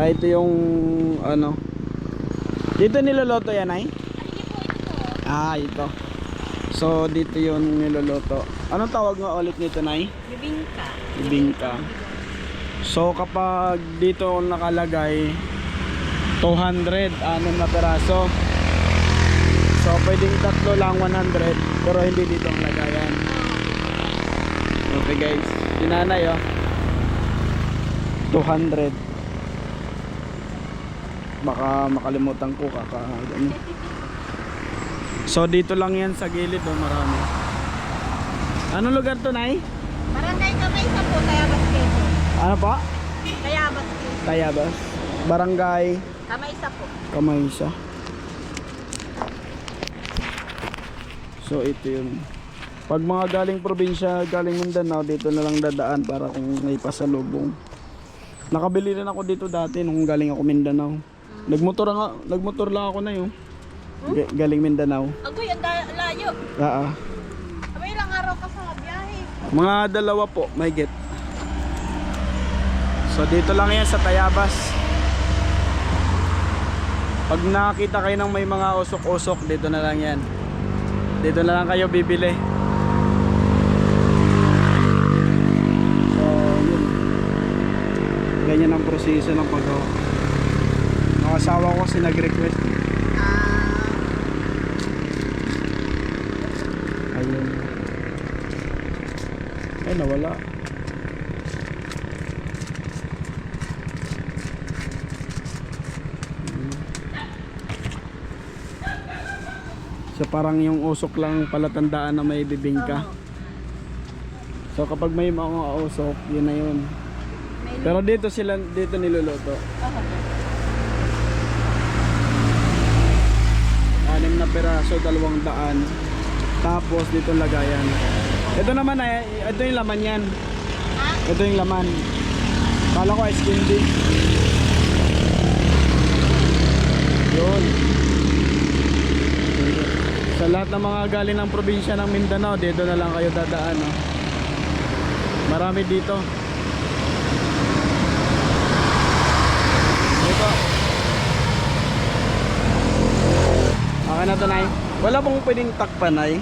Ah, ito yung ano. Dito niloloto yan ay? Ah, ito. So, dito yung niloloto. Anong tawag nga ulit nito, Nay? Bibingka. Bibingka. So, kapag dito nakalagay 200, anim na peraso. So, pwedeng tatlo lang 100, pero hindi dito ang lagayan. Okay guys, sinanay oh. 200. Baka makalimutan ko kaka ano. So dito lang yan sa gilid oh, marami. Anong lugar to, Nay? Barangay Kamay sa po, Tayabas Quezon. Ano pa? Tayabas Quezon. Tayabas. Barangay Kamay sa po. Kamaysa. So ito yun. Pag mga galing probinsya, galing Mindanao, dito na lang dadaan para kung may pasalubong. Nakabili rin ako dito dati nung galing ako Mindanao. Nagmotor nga, nagmotor lang ako na yun. Ga- Galing Mindanao. Agoy, ang layo. Ah, ah. Abay, ilang araw ka sa biyahe. Mga dalawa po, may get. So dito lang yan sa Tayabas. Pag nakakita kayo ng may mga usok-usok, dito na lang yan. Dito na lang kayo bibili. So, yun. Ganyan ang proseso ng paggawa. Ang asawa ko kasi nag-request. Ah, Ayun. Ay, nawala. So parang yung usok lang palatandaan na may bibingka. So kapag may mga usok, yun na yun. Pero dito sila dito niluluto. Anim na peraso, dalawang daan. Tapos dito lagayan. Ito naman ay ito yung laman yan. Ito yung laman. Kala ko ice candy. Yun. Sa lahat ng mga galing ng probinsya ng Mindanao, dito na lang kayo dadaan. No? Marami dito. Dito. Okay na to, Nay. Wala pong pwedeng takpan, Nay.